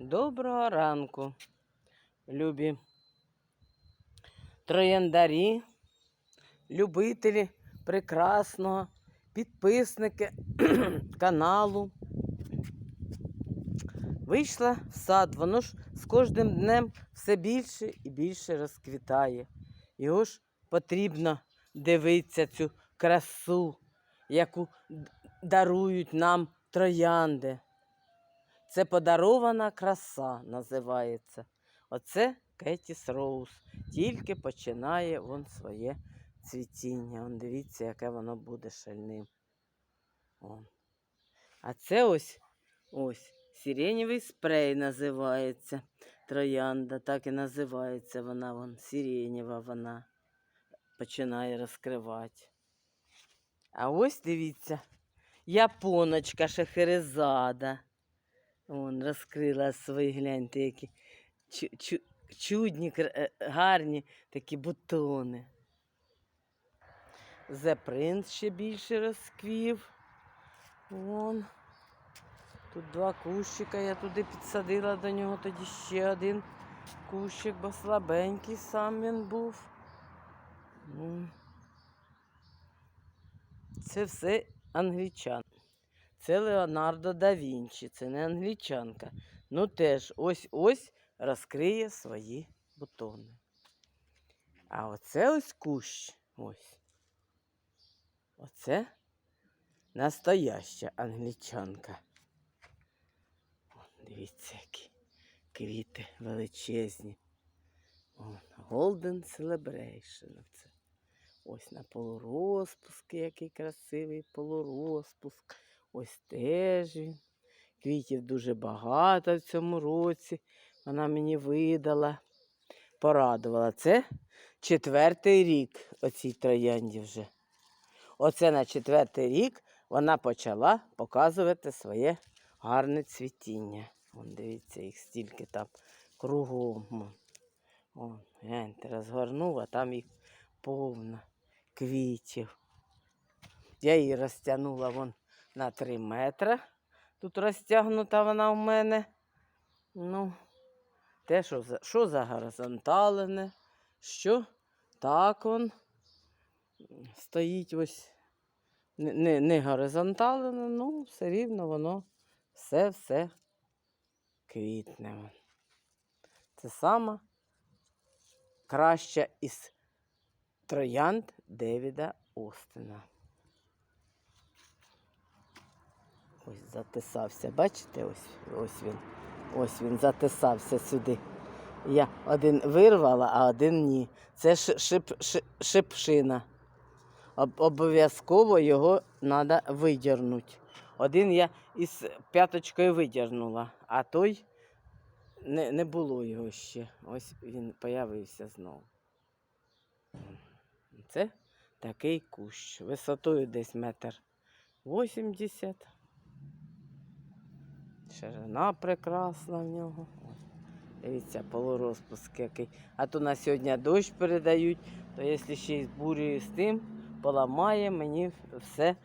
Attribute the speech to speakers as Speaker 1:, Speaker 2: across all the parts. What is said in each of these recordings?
Speaker 1: Доброго ранку, любі трояндарі, любителі прекрасного, підписники каналу. Вийшла в сад, воно ж з кожним днем все більше і більше розквітає. Його ж потрібно дивитися цю красу, яку дарують нам троянди. Це подарована краса називається. Оце Кетіс Роуз. Тільки починає вон своє цвітіння. Вон дивіться, яке воно буде шальним. Вон. А це ось ось сиренєвий спрей називається. Троянда, так і називається вона, вон, сиренєва вона починає розкривати. А ось дивіться, японочка шахерезада. Вон розкрила свої, гляньте, які чу- чу- чудні, е, гарні такі бутони. The Prince ще більше розквів. Вон. Тут два кущика, я туди підсадила до нього тоді ще один кущик, бо слабенький сам він був. Ну, Це все англічан. Це Леонардо да Вінчі, це не англічанка. Ну теж ось ось розкриє свої бутони. А оце ось кущ. Ось. Оце настояща англічанка. Дивіться, які квіти величезні. О, Golden Celebration. Це. Ось на полурозпуски, який красивий полурозпуск. Ось теж він. Квітів дуже багато в цьому році. Вона мені видала, порадувала. Це четвертий рік оцій троянді вже. Оце на четвертий рік вона почала показувати своє гарне цвітіння. Вон, дивіться, їх стільки там кругом. Вон. Гляньте, розгорнув, там їх повно квітів. Я її розтягнула вон на 3 метри. Тут розтягнута вона в мене. Ну, те, що за, що за горизонталене, що так он стоїть ось не, не, не горизонталене, ну, все рівно воно все-все квітне. Це сама краща із троянд Девіда Остина. Ось затисався, бачите, ось, ось він. Ось він затисався сюди. Я один вирвала, а один ні. Це ш- шип, шипшина. Об- обов'язково його треба видірнути. Один я із п'яточкою видірнула, а той не, не було його ще. Ось він появився знову. Це такий кущ. Висотою десь метр вісімдесят. Ширина прекрасна в нього. Дивіться, полурозпуск який. А то на сьогодні дощ передають, то якщо ще й з з тим, поламає мені все,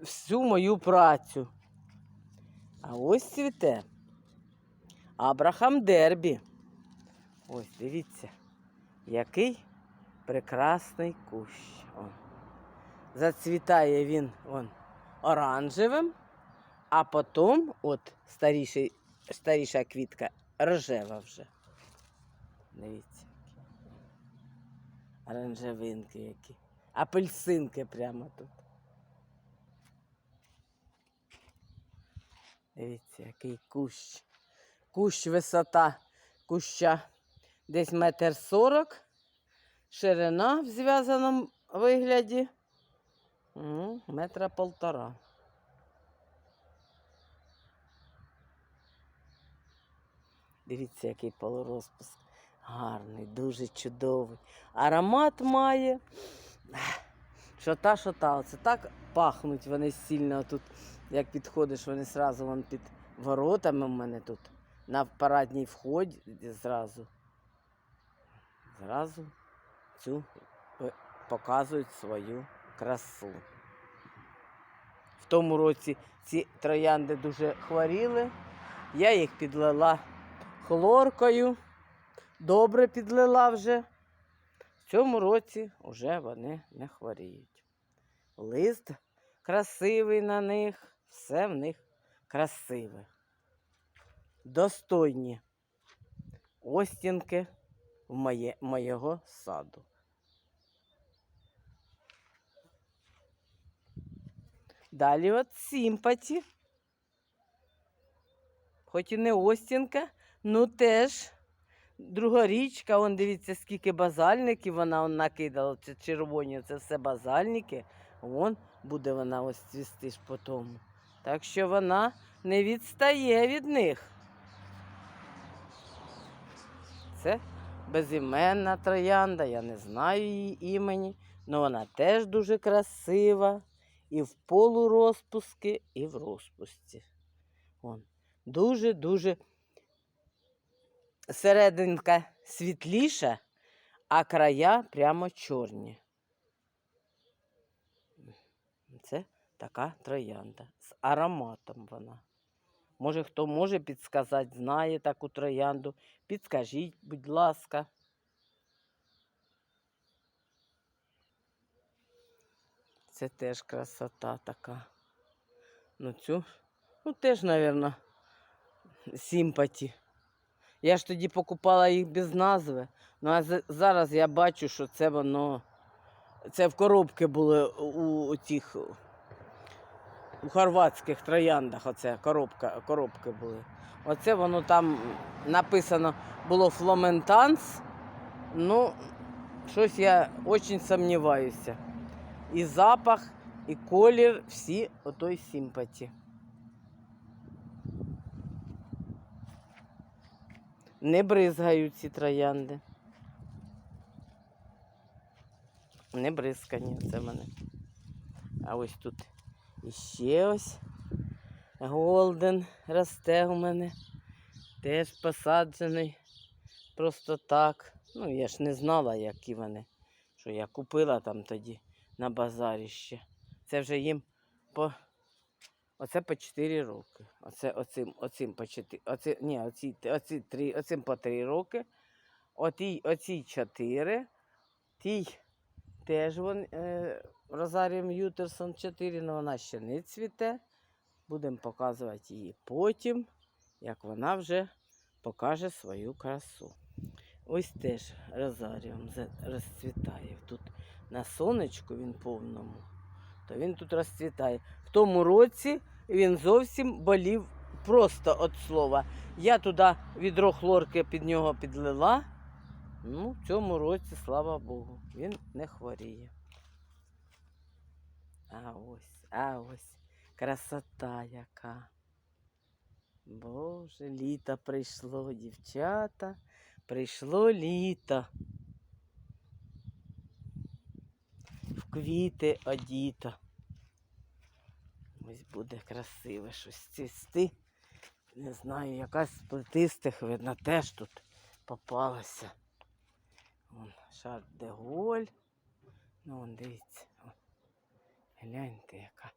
Speaker 1: всю мою працю. А ось цвіте. Абрахам Дербі. Ось, дивіться, який прекрасний кущ. О. Зацвітає він он, оранжевим, а потім от старіший, старіша квітка рожева вже. Дивіться. Оранжевинки які. Апельсинки прямо тут. Дивіться, який кущ. Кущ висота куща десь метр сорок. Ширина в зв'язаному вигляді ну, метра полтора. Дивіться, який полурозпуск. Гарний, дуже чудовий. Аромат має. Що та, що та. Оце так пахнуть вони сильно тут. Як підходиш, вони зразу вон під воротами в мене тут. На парадній вході зразу. Зразу цю е, показують свою красу. В тому році ці троянди дуже хворіли. Я їх підлила хлоркою. Добре підлила вже. В цьому році вже вони не хворіють. Лист красивий на них, все в них красиве. Достойні остінки в моє, моєго саду. Далі от сімпаті. Хоч і не остінка, ну теж другорічка. Вон дивіться, скільки базальників вона он накидала. Це червоні, це все базальники. Вон буде вона ось цвісти ж тому. Так що вона не відстає від них. Це безіменна троянда, я не знаю її імені, але вона теж дуже красива. І в полурозпуски, і в розпусті. Дуже-дуже серединка світліша, а края прямо чорні. Це така троянда. З ароматом вона. Може, хто може підсказати, знає таку троянду. Підскажіть, будь ласка. Це теж красота така. Ну, цю, ну теж, мабуть, симпаті. Я ж тоді покупала їх без назви. Ну а зараз я бачу, що це воно. Це в коробки були у, у тих у хорватських трояндах. Оце коробка, коробки були. Оце воно там написано було Фломентанс. Ну, щось я дуже сумніваюся. І запах, і колір всі отой симпаті. Не бризгають ці троянди. Не бризкані, це в мене. А ось тут іще ось голден росте у мене. Теж посаджений просто так. Ну, я ж не знала, які вони. Що я купила там тоді на базарі ще. Це вже їм по. Оце по 4 роки. Оце оцим, оцим по 4. Оці, ні, оці, оці 3, оцим по 3 роки. Оті, оці 4. Тій теж вон, е, Розаріум Ютерсон 4, але вона ще не цвіте. Будемо показувати її потім, як вона вже покаже свою красу. Ось теж розаріум розцвітає. Тут на сонечку він повному, то він тут розцвітає. В тому році він зовсім болів просто від слова. Я туди відро хлорки під нього підлила. Ну, в цьому році, слава Богу, він не хворіє. А ось, а ось, красота яка. Боже, літо прийшло, дівчата. Прийшло літо. В квіти одіто. Ось буде красиве щось цвісти. Не знаю, якась з плетистих, видно, теж тут попалася. Вон шар де голь. Ну, вон, дивіться. Вон. Гляньте, яка.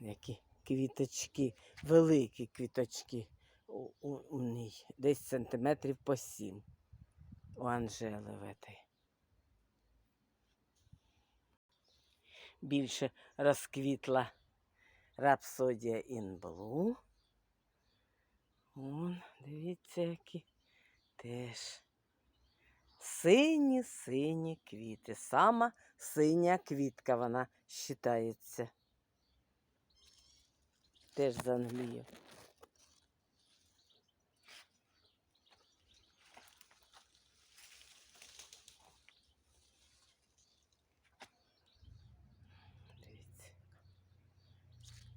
Speaker 1: Які квіточки, великі квіточки у, у, у ній. Десь сантиметрів по сім. У Анжели в этой. Більше розквітла рапсодія Blue. Вон, дивіться, які теж. Сині, сині квіти. Сама синя квітка вона вважається. Теж з Англії.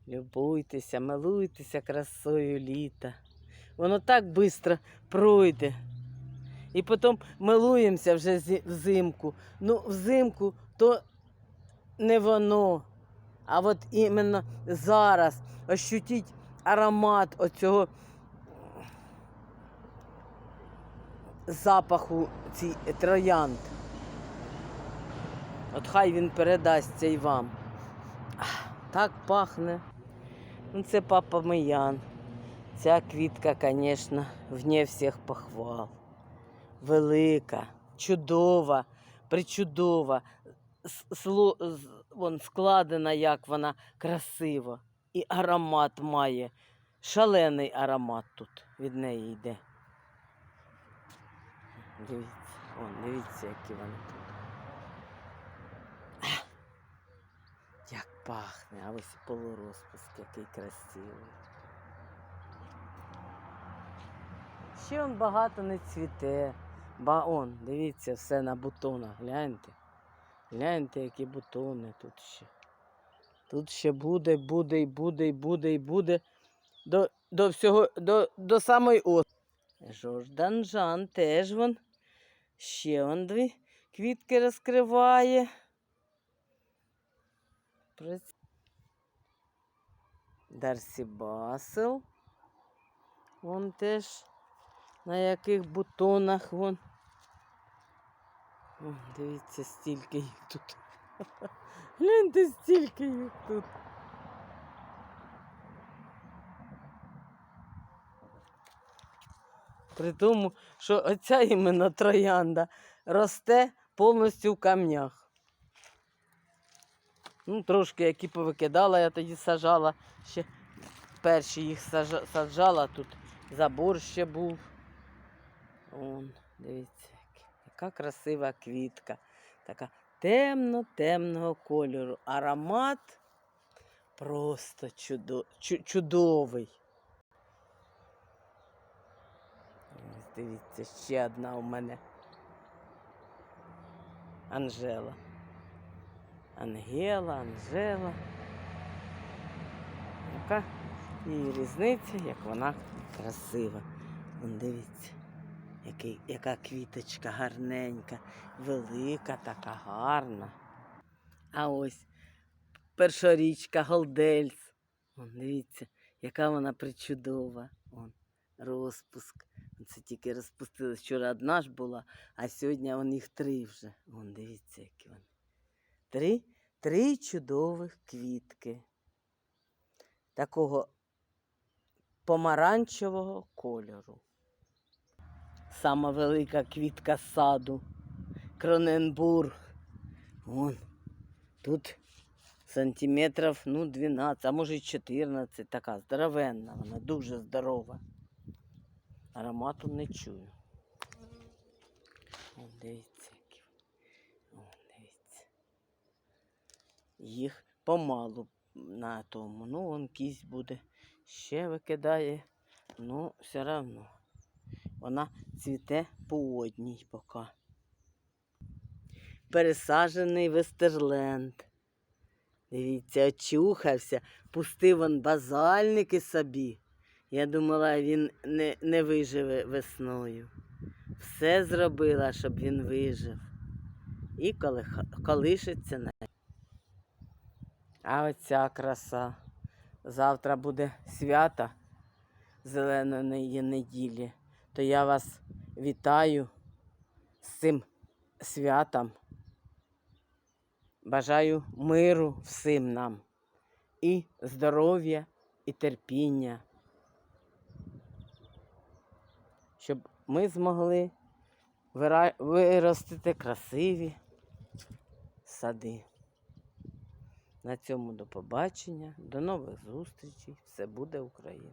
Speaker 1: Любуйтеся, милуйтеся красою літа. Воно так швидко пройде. І потім милуємося вже взимку. Ну, взимку то не воно. А от іменно зараз ощутіть аромат оцього запаху ці троянд. От хай він передасться і вам. Так пахне. Ну, це папа Миян. Ця квітка, звісно, вне всіх похвал. Велика, чудова, причудова. Сло- Вон складена, як вона красиво. І аромат має. Шалений аромат тут від неї йде. Дивіться, вон, дивіться, які вони тут. Як пахне, а ось полурозпуск, який красивий. Ще он багато не цвіте. Ба он, дивіться, все на бутонах. Гляньте. Гляньте, які бутони тут ще. Тут ще буде, буде, і буде, і буде, і буде. До, до всього, до, до самої осені. Жордан теж вон. Ще он дві квітки розкриває. Приц- Дарсі Басел. Вон теж на яких бутонах вон. О, дивіться, стільки їх тут. Гляньте, стільки їх тут. При тому, що оця іменно троянда росте повністю в камнях. Ну, трошки які повикидала, я тоді сажала. Ще перші їх саджала, тут забор ще був. Вон, дивіться, яка красива квітка. Така темно-темного кольору. Аромат просто чудо, чудовий. Дивіться, ще одна у мене. Анжела. Ангела, Анжела. Яка її різниця, як вона красива. Вон дивіться, який, яка квіточка гарненька, велика, така гарна. А ось першорічка Голдельс. Вон, дивіться, яка вона причудова. Вон, розпуск. Це тільки розпустилась. Вчора одна ж була, а сьогодні вон їх три вже. Вон, дивіться, які вони. Три, три чудових квітки. Такого помаранчевого кольору. Сама велика квітка саду. Кроненбург. Вон. Тут сантиметрів ну, 12, а може й 14. Така здоровенна, вона дуже здорова. Аромату не чую. Дивіться, які. вони. О, дивіться. Їх помалу на тому. Ну, вон кість буде. Ще викидає. Ну, все одно. Вона цвіте по одній поки. Пересаджений вестерленд. Дивіться, очухався, пустив он базальники собі. Я думала, він не, не виживе весною. Все зробила, щоб він вижив. І коли, колишиться на. А оця краса. Завтра буде свято зеленої неділі. То я вас вітаю з цим святом. Бажаю миру всім нам і здоров'я, і терпіння, щоб ми змогли виростити красиві сади. На цьому до побачення, до нових зустрічей. Все буде Україна!